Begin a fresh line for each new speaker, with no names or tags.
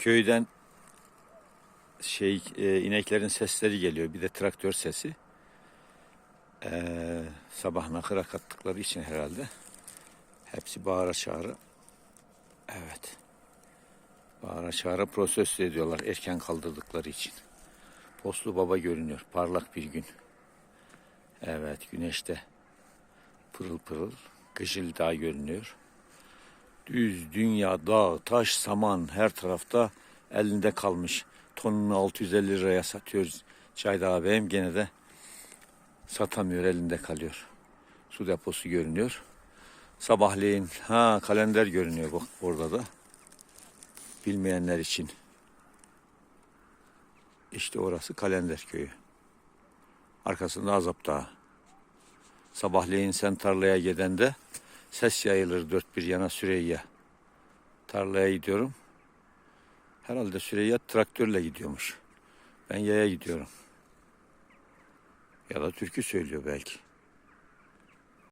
köyden şey e, ineklerin sesleri geliyor. Bir de traktör sesi. Ee, sabah nakıra kattıkları için herhalde. Hepsi bağıra çağıra. Evet. Bağıra çağıra protesto ediyorlar erken kaldırdıkları için. Poslu baba görünüyor. Parlak bir gün. Evet güneşte pırıl pırıl. Kışıl dağ görünüyor. Düz dünya, dağ, taş, saman her tarafta elinde kalmış. Tonunu 650 liraya satıyoruz. Çayda abim gene de satamıyor elinde kalıyor. Su deposu görünüyor. Sabahleyin ha kalender görünüyor bak orada da. Bilmeyenler için. İşte orası Kalender köyü. Arkasında Azap Dağı. Sabahleyin sen tarlaya gidende ses yayılır dört bir yana Süreyya. Tarlaya gidiyorum. Herhalde Süreyya traktörle gidiyormuş. Ben yaya gidiyorum. Ya da türkü söylüyor belki.